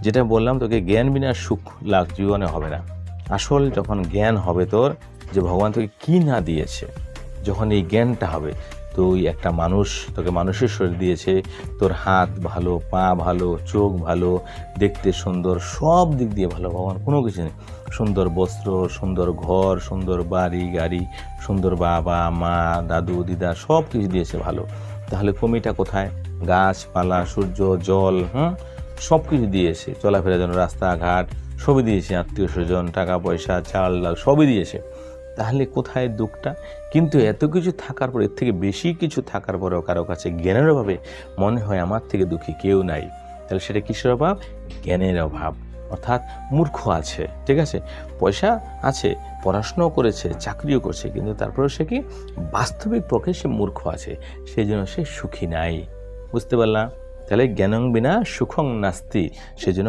যেটা বললাম তোকে, জ্ঞান বিনা সুখ লাভ জীবনে হবে না। আসল যখন জ্ঞান হবে তোর, যে ভগবান তোকে কি না দিয়েছে, যখন এই জ্ঞানটা হবে, তুই একটা মানুষ, তোকে মানুষের শরীর দিয়েছে, তোর হাত ভালো, পা ভালো, চোখ ভালো, দেখতে সুন্দর, সব দিক দিয়ে ভালো, ভগবান কোনো কিছু নেই। সুন্দর বস্ত্র, সুন্দর ঘর, সুন্দর বাড়ি, গাড়ি, সুন্দর বাবা, মা, দাদু, দিদা, সব কিছু দিয়েছে ভালো। তাহলে কমিটা কোথায়? গাছপালা, সূর্য, জল, হুম? সব কিছু দিয়েছে চলাফেরার জন্য রাস্তাঘাট, সবই দিয়েছে আত্মীয় স্বজন টাকা পয়সা চাল, ডাল, সবই দিয়েছে তাহলে কোথায় দুঃখটা? কিন্তু এত কিছু থাকার পর, এর থেকে বেশি কিছু থাকার পরেও কারও কাছে জ্ঞানের অভাবে মনে হয় আমার থেকে দুঃখী কেউ নাই। তাহলে সেটা কিসের অভাব? জ্ঞানের অভাব। অর্থাৎ মূর্খ আছে, ঠিক আছে? পয়সা আছে, পড়াশোনাও করেছে, চাকরিও করছে, কিন্তু তারপরে সে কি বাস্তবিক পক্ষে সে মূর্খ আছে, সেই জন্য সে সুখী নাই। বুঝতে পারলাম? তাহলে জ্ঞানং বিনা সুখং নাস্তি। সেজন্য